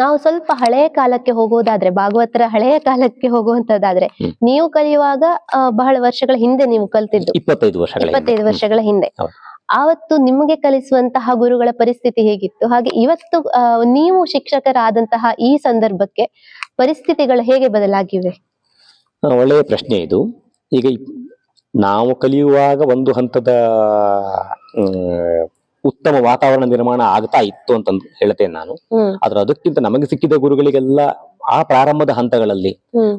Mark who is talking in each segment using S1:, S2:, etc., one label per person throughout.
S1: ನಾವು ಸ್ವಲ್ಪ ಹಳೆಯ ಕಾಲಕ್ಕೆ ಹೋಗುವುದಾದ್ರೆ ಭಾಗವತರ ಹಳೆಯ ಕಾಲಕ್ಕೆ ಹೋಗುವಂತದ್ದಾದ್ರೆ ನೀವು ಕಲಿಯುವಾಗ ಬಹಳ ವರ್ಷಗಳ ಹಿಂದೆ ನೀವು ಕಲ್ತಿದ್ದು.
S2: ಇಪ್ಪತ್ತೈದು ವರ್ಷಗಳ ಹಿಂದೆ.
S1: ಇಪ್ಪತ್ತೈದು ವರ್ಷಗಳ ಹಿಂದೆ. ಆವತ್ತು ನಿಮಗೆ ಕಲಿಸುವಂತಹ ಗುರುಗಳ ಪರಿಸ್ಥಿತಿ ಹೇಗಿತ್ತು? ಹಾಗೆ ಇವತ್ತು ನೀವು ಶಿಕ್ಷಕರಾದಂತಹ ಈ ಸಂದರ್ಭಕ್ಕೆ ಪರಿಸ್ಥಿತಿಗಳು ಹೇಗೆ ಬದಲಾಗಿವೆ?
S2: ಒಳ್ಳೆಯ ಪ್ರಶ್ನೆ ಇದು. ಈಗ ನಾವು ಕಲಿಯುವಾಗ ಒಂದು ಹಂತದ ಉತ್ತಮ ವಾತಾವರಣ ನಿರ್ಮಾಣ ಆಗ್ತಾ ಇತ್ತು ಅಂತ ಹೇಳ್ತೇನೆ ನಾನು. ಆದ್ರೆ ಅದಕ್ಕಿಂತ ನಮಗೆ ಸಿಕ್ಕಿದ ಗುರುಗಳಿಗೆಲ್ಲ ಆ ಪ್ರಾರಂಭದ ಹಂತಗಳಲ್ಲಿ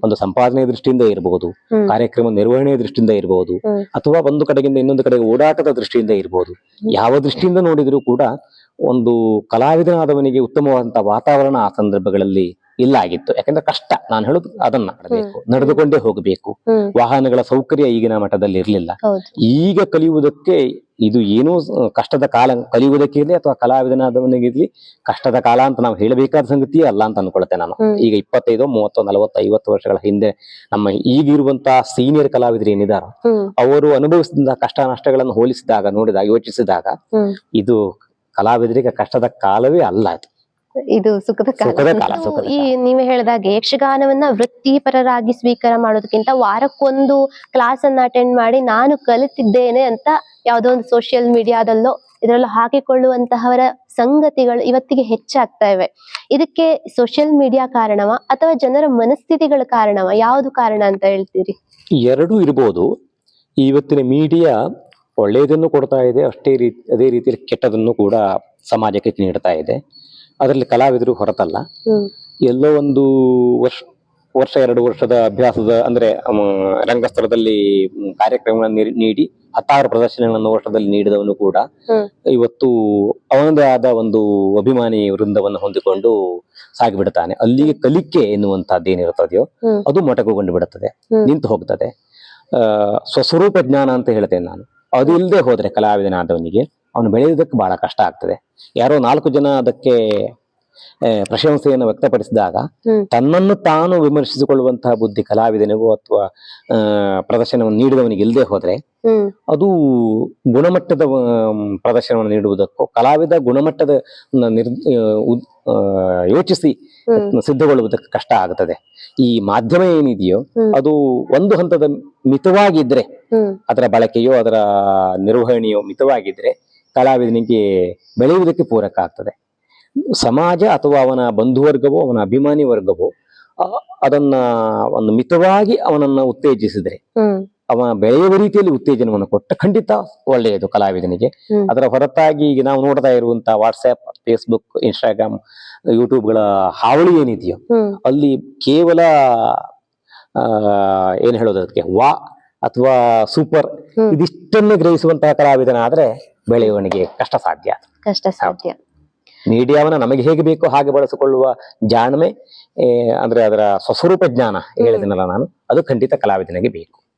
S2: ಒಂದು ಸಂಪಾದನೆ ದೃಷ್ಟಿಯಿಂದ ಇರಬಹುದು ಕಾರ್ಯಕ್ರಮ ನಿರ್ವಹಣೆ ದೃಷ್ಟಿಯಿಂದ ಇರಬಹುದು ಅಥವಾ ಒಂದು ಕಡೆಗಿಂದ ಇನ್ನೊಂದು ಕಡೆಗೆ ಓಡಾಟದ ದೃಷ್ಟಿಯಿಂದ ಇರಬಹುದು ಯಾವ ದೃಷ್ಟಿಯಿಂದ ನೋಡಿದರೂ ಕೂಡ ಒಂದು ಕಲಾವಿದನಾದವನಿಗೆ ಉತ್ತಮವಾದಂತಹ ವಾತಾವರಣ ಆ ಸಂದರ್ಭಗಳಲ್ಲಿ ಇಲ್ಲ ಆಗಿತ್ತು. ಯಾಕಂದ್ರೆ ಕಷ್ಟ. ನಾನು ಹೇಳುದು ಅದನ್ನ ಮಾಡಬೇಕು ನಡೆದುಕೊಂಡೇ ಹೋಗಬೇಕು. ವಾಹನಗಳ ಸೌಕರ್ಯ ಈಗಿನ ಮಟ್ಟದಲ್ಲಿ ಇರಲಿಲ್ಲ. ಈಗ ಕಲಿಯುವುದಕ್ಕೆ ಇದು ಏನೋ ಕಷ್ಟದ ಕಾಲ ಕಲಿಯುವುದಕ್ಕೆ ಇರಲಿ ಅಥವಾ ಕಲಾವಿದನಾದವನಿಗಿರ್ಲಿ ಕಷ್ಟದ ಕಾಲ ಅಂತ ನಾವು ಹೇಳಬೇಕಾದ ಸಂಗತಿಯೇ ಅಲ್ಲ ಅಂತ ಅನ್ಕೊಳ್ತೆ ನಾನು. ಈಗ ಇಪ್ಪತ್ತೈದು ಮೂವತ್ತು ನಲವತ್ತು ಐವತ್ತು ವರ್ಷಗಳ ಹಿಂದೆ ನಮ್ಮ ಈಗಿರುವಂತಹ ಸೀನಿಯರ್ ಕಲಾವಿದರು ಏನಿದಾರ ಅವರು ಅನುಭವಿಸಿದ ಕಷ್ಟ ನಷ್ಟಗಳನ್ನು ಹೋಲಿಸಿದಾಗ ನೋಡಿದಾಗ ಯೋಚಿಸಿದಾಗ ಇದು ಕಲಾವಿದರಿಗೆ ಕಷ್ಟದ ಕಾಲವೇ ಅಲ್ಲ ಅದು
S1: ಇದು ಸುಖದ
S2: ಕಾಲ.
S1: ಈ ನೀವು ಹೇಳಿದಾಗೆ ಯಕ್ಷಗಾನವನ್ನ ವೃತ್ತಿಪರರಾಗಿ ಸ್ವೀಕಾರ ಮಾಡೋದಕ್ಕಿಂತ ವಾರಕ್ಕೊಂದು ಕ್ಲಾಸ್ ಅನ್ನ ಅಟೆಂಡ್ ಮಾಡಿ ನಾನು ಕಲಿತಿದ್ದೇನೆ ಅಂತ ಯಾವ್ದೋ ಒಂದು ಸೋಷಿಯಲ್ ಮೀಡಿಯಾದಲ್ಲೋ ಇದರಲ್ಲೂ ಹಾಕಿಕೊಳ್ಳುವಂತಹವರ ಸಂಗತಿಗಳು ಇವತ್ತಿಗೆ ಹೆಚ್ಚಾಗ್ತಾ ಇವೆ. ಇದಕ್ಕೆ ಸೋಷಿಯಲ್ ಮೀಡಿಯಾ ಕಾರಣವ ಅಥವಾ ಜನರ ಮನಸ್ಥಿತಿಗಳ ಕಾರಣವ ಯಾವುದು ಕಾರಣ ಅಂತ ಹೇಳ್ತೀರಿ?
S2: ಎರಡೂ ಇರ್ಬೋದು. ಇವತ್ತಿನ ಮೀಡಿಯಾ ಒಳ್ಳೆಯದನ್ನು ಕೊಡ್ತಾ ಇದೆ ಅಷ್ಟೇ ರೀತಿ ಅದೇ ರೀತಿಯಲ್ಲಿ ಕೆಟ್ಟದನ್ನು ಕೂಡ ಸಮಾಜಕ್ಕೆ ನೀಡ್ತಾ ಇದೆ. ಅದರಲ್ಲಿ ಕಲಾವಿದರು ಹೊರತಲ್ಲ. ಎಲ್ಲೋ ಒಂದು ವರ್ಷ ವರ್ಷ ಎರಡು ವರ್ಷದ ಅಭ್ಯಾಸದ ಅಂದ್ರೆ ರಂಗಸ್ಥಳದಲ್ಲಿ ಕಾರ್ಯಕ್ರಮಗಳನ್ನು ನೀಡಿ- ಹತ್ತಾರು ಪ್ರದರ್ಶನಗಳನ್ನು ವರ್ಷದಲ್ಲಿ ನೀಡಿದವನು ಕೂಡ. ಇವತ್ತು ಅವನದೇ ಆದ ಒಂದು ಅಭಿಮಾನಿ ವೃಂದವನ್ನು ಹೊಂದಿಕೊಂಡು ಸಾಗಿಬಿಡ್ತಾನೆ. ಅಲ್ಲಿಗೆ ಕಲಿಕೆ ಎನ್ನುವಂತಹದ್ದೇನಿರುತ್ತದೆಯೋ
S1: ಏನಿರುತ್ತದೆಯೋ
S2: ಅದು ಮೊಟಕುಗೊಂಡು ಬಿಡುತ್ತದೆ. ನಿಂತು ಹೋಗ್ತದೆ. ಸ್ವಸ್ವರೂಪ ಜ್ಞಾನ ಅಂತ ಹೇಳ್ತೇನೆ ನಾನು. ಅದು ಇಲ್ಲದೆ ಹೋದ್ರೆ ಕಲಾವಿದನಾದವನಿಗೆ ಅವನು ಬೆಳೆಯುವುದಕ್ಕೆ ಬಹಳ ಕಷ್ಟ ಆಗ್ತದೆ. ಯಾರೋ ನಾಲ್ಕು ಜನ ಅದಕ್ಕೆ ಪ್ರಶಂಸೆಯನ್ನು ವ್ಯಕ್ತಪಡಿಸಿದಾಗ ತನ್ನನ್ನು ತಾನು ವಿಮರ್ಶಿಸಿಕೊಳ್ಳುವಂತಹ ಬುದ್ಧಿ ಕಲಾವಿದನಿಗೂ ಅಥವಾ ಪ್ರದರ್ಶನವನ್ನು ನೀಡಿದವನಿಗೆ ಇಲ್ಲದೆ ಹೋದ್ರೆ ಅದು ಗುಣಮಟ್ಟದ ಪ್ರದರ್ಶನವನ್ನು ನೀಡುವುದಕ್ಕೂ ಕಲಾವಿದ ಗುಣಮಟ್ಟದ ನಿರ್ ಯೋಚಿಸಿ ಸಿದ್ಧಗೊಳ್ಳುವುದಕ್ಕೆ ಕಷ್ಟ ಆಗುತ್ತದೆ ಈ ಮಾಧ್ಯಮ ಏನಿದೆಯೋ ಅದು ಒಂದು ಹಂತದ ಮಿತವಾಗಿದ್ರೆ ಅದರ ಬಳಕೆಯೋ ಅದರ ನಿರ್ವಹಣೆಯೋ ಮಿತವಾಗಿದ್ರೆ ಕಲಾವಿದನಿಗೆ ಬೆಳೆಯುವುದಕ್ಕೆ ಪೂರಕ ಆಗ್ತದೆ ಸಮಾಜ ಅಥವಾ ಅವನ ಬಂಧುವರ್ಗವೋ ಅವನ ಅಭಿಮಾನಿ ವರ್ಗವೋ ಅದನ್ನ ಒಂದು ಮಿತವಾಗಿ ಅವನನ್ನ ಉತ್ತೇಜಿಸಿದ್ರೆ
S1: ಅವನ
S2: ಅವ ಬೆಳೆಯುವ ರೀತಿಯಲ್ಲಿ ಉತ್ತೇಜನವನ್ನು ಕೊಟ್ಟ ಖಂಡಿತ ಒಳ್ಳೆಯದು ಕಲಾವಿದನಿಗೆ. ಅದರ ಹೊರತಾಗಿ ಈಗ ನಾವು ನೋಡ್ತಾ ಇರುವಂತಹ ವಾಟ್ಸ್ಆ್ಯಪ್ ಫೇಸ್ಬುಕ್ ಇನ್ಸ್ಟಾಗ್ರಾಮ್ ಯೂಟ್ಯೂಬ್ಗಳ ಹಾವಳಿ ಏನಿದೆಯೋ ಅಲ್ಲಿ ಕೇವಲ ಏನ್ ಹೇಳೋದು ಅದಕ್ಕೆ ವಾ ಅಥವಾ ಸೂಪರ್ ಇದಿಷ್ಟನ್ನೇ ಗ್ರಹಿಸುವಂತಹ ಕಲಾವಿದನಾದ್ರೆ ಬೆಳವಣಿಗೆ ಕಷ್ಟ ಸಾಧ್ಯ.
S1: ಕಷ್ಟ ಸಾಧ್ಯ.
S2: ಮೀಡಿಯಾವನ್ನ ನಮಗೆ ಹೇಗೆ ಬೇಕೋ ಹಾಗೆ ಬಳಸಿಕೊಳ್ಳುವ ಜಾಣ್ಮೆ ಅಂದ್ರೆ ಅದರ ಸ್ವಸ್ವರೂಪ ಜ್ಞಾನ ಹೇಳಿದನಲ್ಲ ನಾನು ಅದು ಖಂಡಿತ ಕಲಾವಿದನಿಗೆ ಬೇಕು.